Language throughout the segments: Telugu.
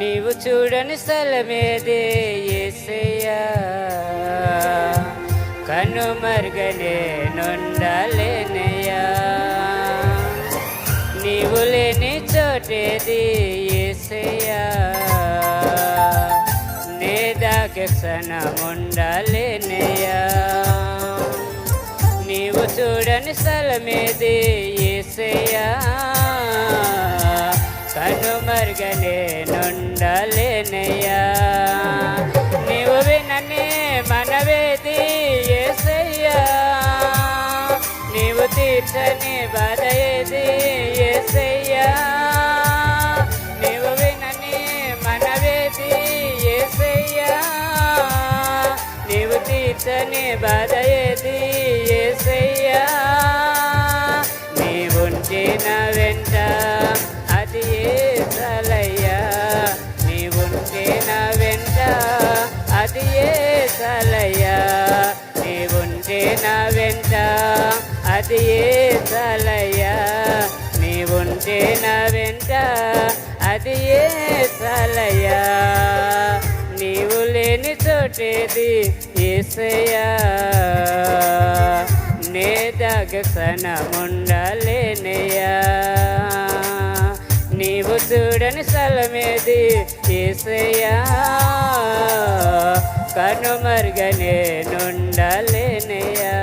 నీవు చూడని స్థలమేదే ఏసయ్యా. కను మరుగనే నీవు లేని చోటేది ఏసయ్యా. నే దాకే క్షణముండలేనయ్యా. నీవు చూడని స్థలమేది ఏసయ్యా. కను మరుగనే నుండలేనయ్యా నీవు వినని మనవేది ఏసయ్యా నీవు తీర్చని బాధ ఏది ఏసయ్యా నీవు వినని మనవేది ఏసయ్యా నీవు తీర్చని బాధ ఏది ఏసయ్యా నీవుంటే వెంట అది ఏసలయ్యా నీవుంటే నా వెంట అది ఏసలయ్యా నీవు లేని చోటేది ఏసయ్యా నే దగ్గసనముండలేనయ్యా నీవు చూడని స్థలమేది ఏసయ్యా కను నుండలేనయ్యా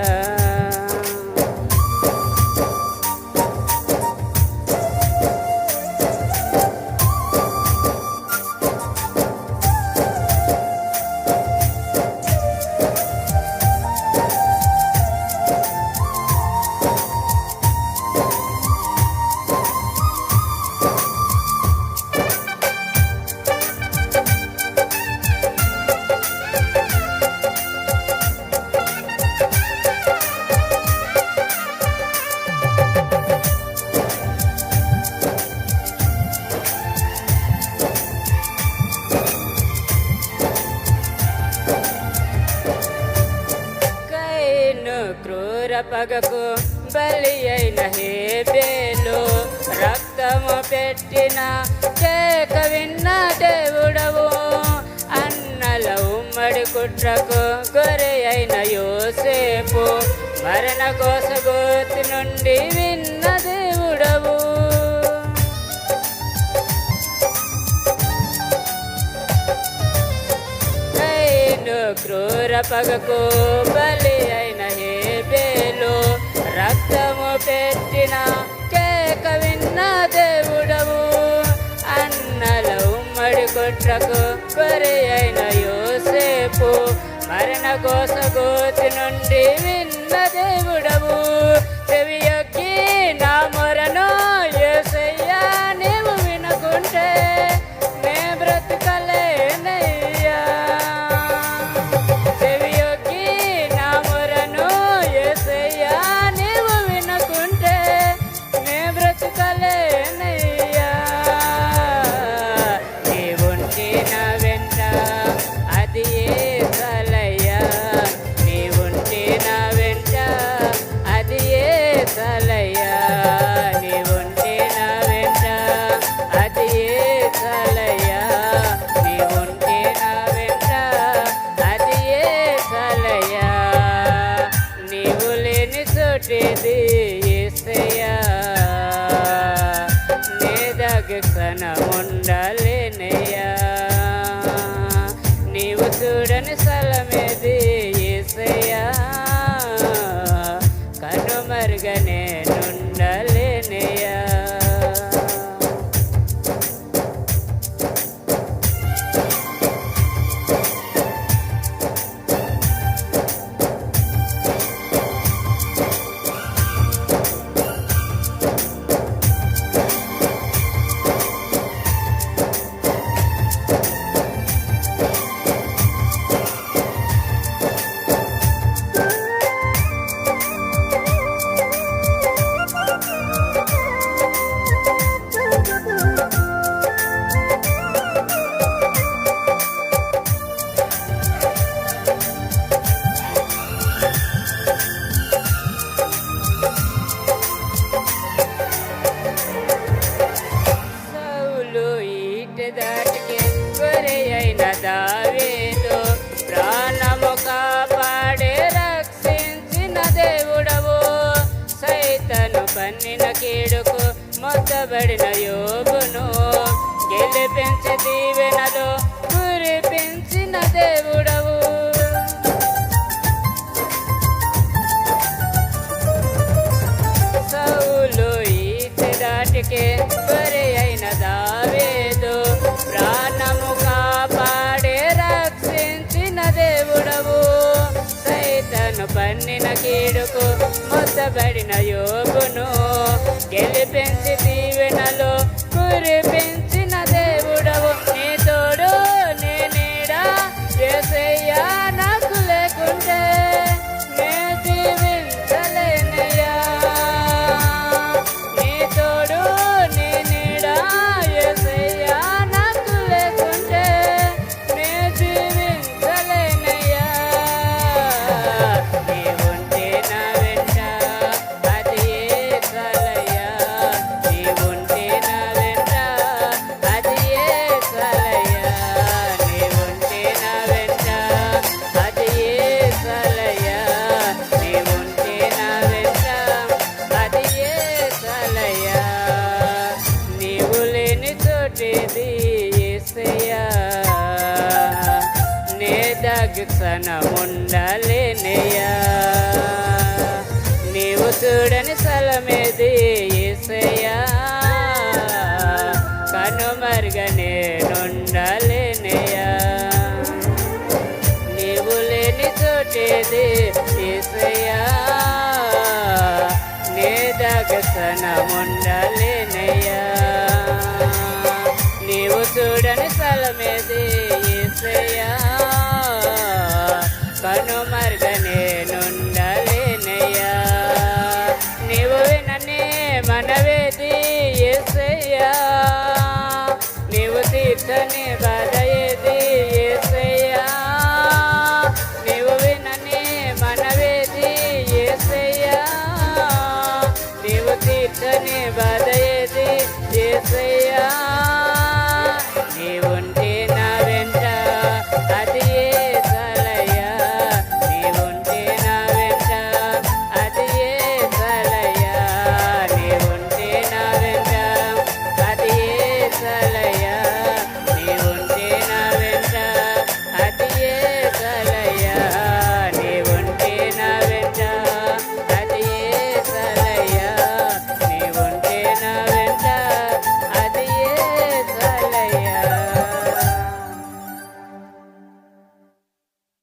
పగకు బలి అయిన హేబేలు రక్తము పెట్టిన కేక విన్న దేవుడవు. అన్నల ఉమ్మడి కుట్రకు గొర్రె అయిన యోసేపు మరణ కోసగోతి నుండి విన్న దేవుడవు. క్రూర పగకు బలి అయిన హేబేలు రక్తము పెట్టిన కేక విన్న దేవుడవు అన్నల ఉమ్మడి కొట్రకు కొరి అయిన యోసేపు మరణ కోసగోతి నుండి విన్న దేవుడవు చెవియొక్కి చేసిన కీడుకు మొత్తబడిన యోగును గెలిపించి దీవెనలో కలిగిన కీడుకు మొత్తబడిన యోగును. గెలిపించి దీవెనలో కురిపించి తగితనముండలేనయ్యా నీవు చూడని స్థలమేది ఏసయ్యా. కనుమరుగ నేనుండలేనయ్యా. నీవు లేని చోటేది ఏసయ్యా. నే తగితనముండలే